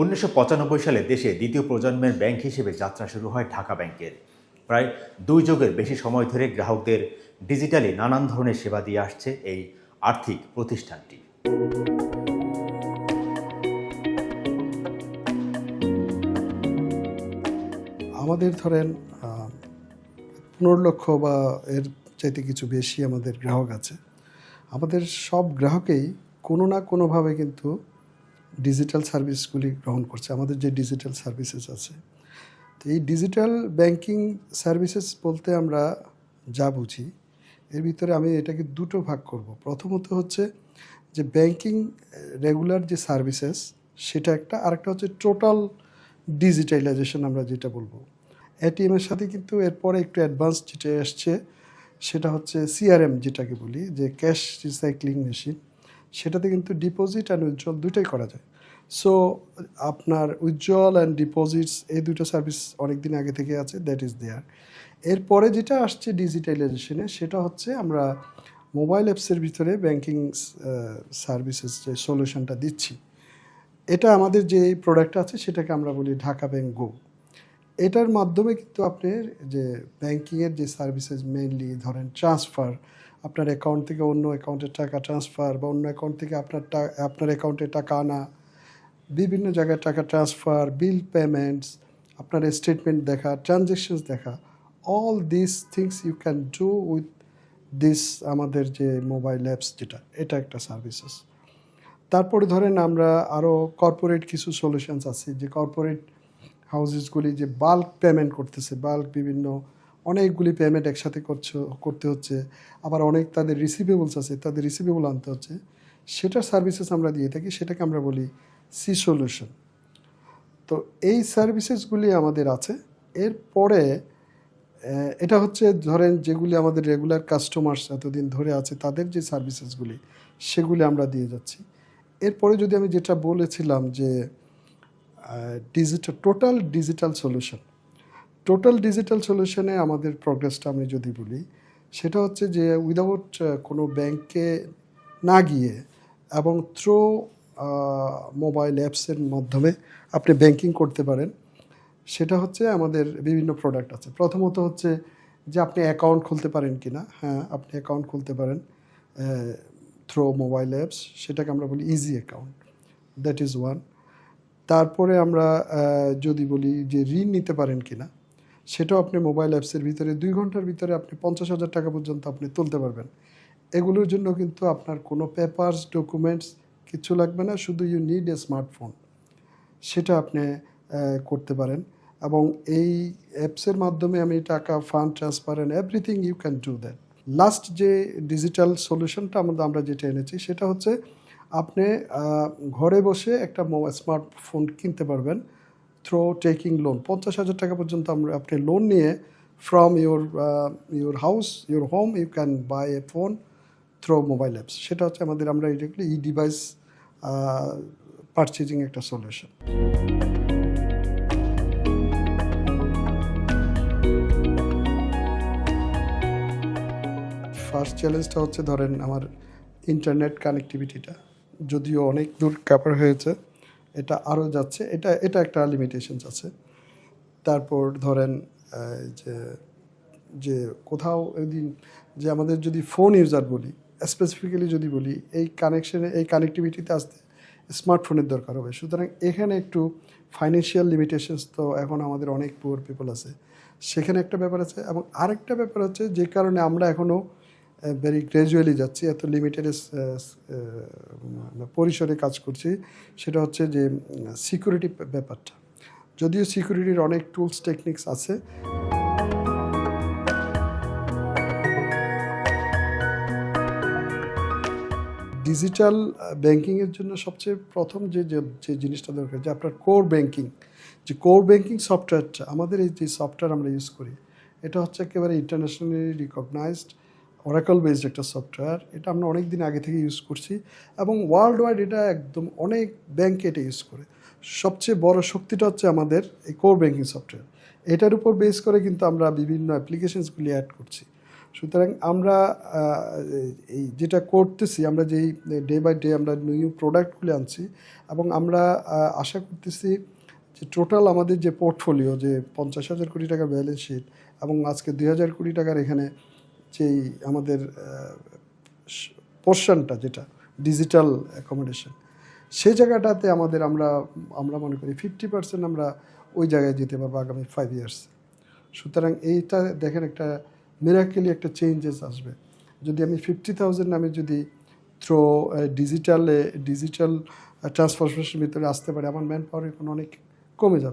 উনিশশো পঁচানব্বই সালে দেশে দ্বিতীয় প্রজন্মের ব্যাংক হিসেবে যাত্রা শুরু হয় ঢাকা ব্যাংকের। প্রায় দুই যুগের বেশি সময় ধরে গ্রাহকদের ডিজিটালি নানান ধরনের সেবা দিয়ে আসছে এই আর্থিক প্রতিষ্ঠানটি। আমাদের ধরেন পনেরো লক্ষ বা এর চাইতে কিছু বেশি আমাদের গ্রাহক আছে। আমাদের সব গ্রাহকেই কোনো না কোনোভাবে কিন্তু ডিজিটাল সার্ভিসগুলি গ্রহণ করছে, আমাদের যে ডিজিটাল সার্ভিসেস আছে। তো এই ডিজিটাল ব্যাংকিং সার্ভিসেস বলতে আমরা যা বুঝি, এর ভিতরে আমি এটাকে দুটো ভাগ করব। প্রথমত হচ্ছে যে ব্যাংকিং রেগুলার যে সার্ভিসেস সেটা একটা, আরেকটা হচ্ছে টোটাল ডিজিটালাইজেশন আমরা যেটা বলব। এটিএমের সাথে কিন্তু এরপরে একটু অ্যাডভান্স যেটা এসছে সেটা হচ্ছে সিআরএম যেটাকে বলি, যে ক্যাশ রিসাইক্লিং মেশিন সেটাতে কিন্তু ডিপোজিট অ্যান্ড উইথড্রল দুটোই করা যায়। সো আপনার উইথড্রল অ্যান্ড ডিপোজিটস এই দুটো সার্ভিস অনেক দিন আগে থেকে আছে দ্যাট ইজ দেয়ার এরপরে যেটা আসছে ডিজিটালাইজেশনে সেটা হচ্ছে আমরা মোবাইল অ্যাপসের ভিতরে ব্যাংকিং সার্ভিসেস যে সলিউশনটা দিচ্ছি। এটা আমাদের যে প্রোডাক্ট আছে, সেটাকে আমরা বলি ঢাকা ব্যাংক গো এটার মাধ্যমে কিন্তু আপনি যে ব্যাংকিংয়ের যে সার্ভিসেস মেইনলি ধরেন ট্রান্সফার আপনার অ্যাকাউন্ট থেকে অন্য অ্যাকাউন্টে টাকা ট্রান্সফার বা অন্য অ্যাকাউন্ট থেকে আপনার আপনার অ্যাকাউন্টে টাকা আনা, বিভিন্ন জায়গায় টাকা ট্রান্সফার বিল পেমেন্টস আপনার স্টেটমেন্ট দেখা ট্রানজ্যাকশনস দেখা all this things you can do with this আমাদের যে মোবাইল অ্যাপস যেটা, এটা একটা সার্ভিসেস তারপরে ধরেন আমরা আরও কর্পোরেট কিছু সলিউশনস আছে, যে কর্পোরেট হাউসেসগুলি যে বাল্ক পেমেন্ট করতেছে বাল্ক বিভিন্ন অনেকগুলি পেমেন্ট একসাথে করছে, করতে হচ্ছে। আবার অনেক তাদের রিসিভেবলস আছে, তাদের রিসিভেবল আনতে হচ্ছে। সেটার সার্ভিসেস আমরা দিয়ে থাকি, সেটাকে আমরা বলি সি সলিউশন তো এই সার্ভিসেসগুলি আমাদের আছে। এরপরে এটা হচ্ছে ধরেন যেগুলি আমাদের রেগুলার কাস্টমার্স এতদিন ধরে আছে, তাদের যে সার্ভিসেসগুলি সেগুলি আমরা দিয়ে যাচ্ছি। এরপরে যদি আমি যেটা বলেছিলাম যে digital total digital solution total digital সলিউশনে আমাদের প্রোগ্রেসটা আমি যদি বলি, সেটা হচ্ছে যে উইদাউট কোনো ব্যাংকে না গিয়ে এবং থ্রো মোবাইল অ্যাপসের মাধ্যমে আপনি ব্যাংকিং করতে পারেন, সেটা হচ্ছে আমাদের বিভিন্ন প্রোডাক্ট আছে। প্রথমত হচ্ছে যে আপনি অ্যাকাউন্ট খুলতে পারেন কি না হ্যাঁ আপনি অ্যাকাউন্ট খুলতে পারেন থ্রো মোবাইল অ্যাপস সেটাকে আমরা বলি easy account that is one তারপরে আমরা যদি বলি যে ঋণ নিতে পারেন কিনা সেটাও আপনি মোবাইল অ্যাপসের ভিতরে দুই ঘণ্টার ভিতরে আপনি পঞ্চাশ হাজার টাকা পর্যন্ত আপনি তুলতে পারবেন। এগুলোর জন্য কিন্তু আপনার কোনো পেপারস ডকুমেন্টস কিছু লাগবে না, শুধু ইউ নিড এ স্মার্টফোন সেটা আপনি করতে পারেন এবং এই অ্যাপসের মাধ্যমে আমি টাকা fund transfer and everything you can do that last যে ডিজিটাল সলিউশনটা আমাদের, আমরা যেটা এনেছি, সেটা হচ্ছে আপনি ঘরে বসে একটা স্মার্টফোন কিনতে পারবেন। থ্রো টেকিং লোন পঞ্চাশ হাজার টাকা পর্যন্ত আমরা আপনি লোন নিয়ে from your your house your home you can buy a phone through mobile apps সেটা হচ্ছে আমাদের, আমরা এটাকে ই ডিভাইস পারচেজিং একটা সলিউশন ফার্স্ট চ্যালেঞ্জটা হচ্ছে ধরেন আমার ইন্টারনেট কানেক্টিভিটিটা যদিও অনেক দূর কাভার হয়েছে এটা আরও যাচ্ছে। এটা এটা একটা লিমিটেশনস আছে। তারপর ধরেন যে যে কোথাও দিন যে আমাদের যদি ফোন ইউজার বলি স্পেসিফিক্যালি যদি বলি, এই কানেকশনে এই কানেক্টিভিটিতে আসতে স্মার্টফোনের দরকার হবে। সুতরাং এখানে একটু ফাইন্যান্সিয়াল লিমিটেশনস তো এখন আমাদের অনেক পুয়ার পিপল আছে। সেখানে একটা ব্যাপার আছে এবং আরেকটা ব্যাপার হচ্ছে, যে কারণে আমরা এখনও ভেরি গ্র্যাজুয়ালি যাচ্ছি, এত লিমিটেড পরিসরে কাজ করছি। সেটা হচ্ছে যে সিকিউরিটি ব্যাপারটা। যদিও সিকিউরিটির অনেক টুলস টেকনিক্স আছে। ডিজিটাল ব্যাংকিংয়ের জন্য সবচেয়ে প্রথম যে, যে- যে জিনিসটা দরকার, যে আপনার কোর ব্যাংকিং যে কোর ব্যাংকিং সফটওয়্যারটা আমাদের এই যে সফটওয়্যার আমরা ইউজ করি, এটা হচ্ছে একেবারে ইন্টারন্যাশনালি রিকগনাইজড অরাকল বেসড একটা সফটওয়্যার এটা আমরা অনেক দিন আগে থেকে ইউজ করছি এবং ওয়ার্ল্ড ওয়াইড এটা একদম অনেক ব্যাংক এটা ইউজ করে। সবচেয়ে বড় শক্তিটা হচ্ছে আমাদের এই কোর ব্যাংকিং সফটওয়্যার এটার উপর বেস করে কিন্তু আমরা বিভিন্ন অ্যাপ্লিকেশনসগুলি অ্যাড করছি। সুতরাং আমরা এই যেটা করতেছি, আমরা যেই ডে বাই ডে আমরা নিউ প্রোডাক্টগুলি আনছি এবং আমরা আশা করতেছি যে টোটাল আমাদের যে পোর্টফোলিও যে পঞ্চাশ হাজার কোটি টাকার ব্যালেন্স শিট এবং আজকে দুই হাজার কোটি টাকার এখানে যেই আমাদের পোর্শনটা যেটা ডিজিটাল অ্যাকোমোডেশন সেই জায়গাটাতে আমাদের আমরা আমরা মনে করি ফিফটি পার্সেন্ট আমরা ওই জায়গায় যেতে পারব আগামী ফাইভ ইয়ার্স সুতরাং এইটা দেখেন একটা মিরাকেলি একটা চেঞ্জেস আসবে। যদি আমি ফিফটি থাউজেন্ড নামে যদি থ্রো ডিজিটালে ডিজিটাল ট্রান্সফরমেশন ভিতরে আসতে পারি, আমার ম্যান পাওয়ার এখন অনেক কমে যাবে।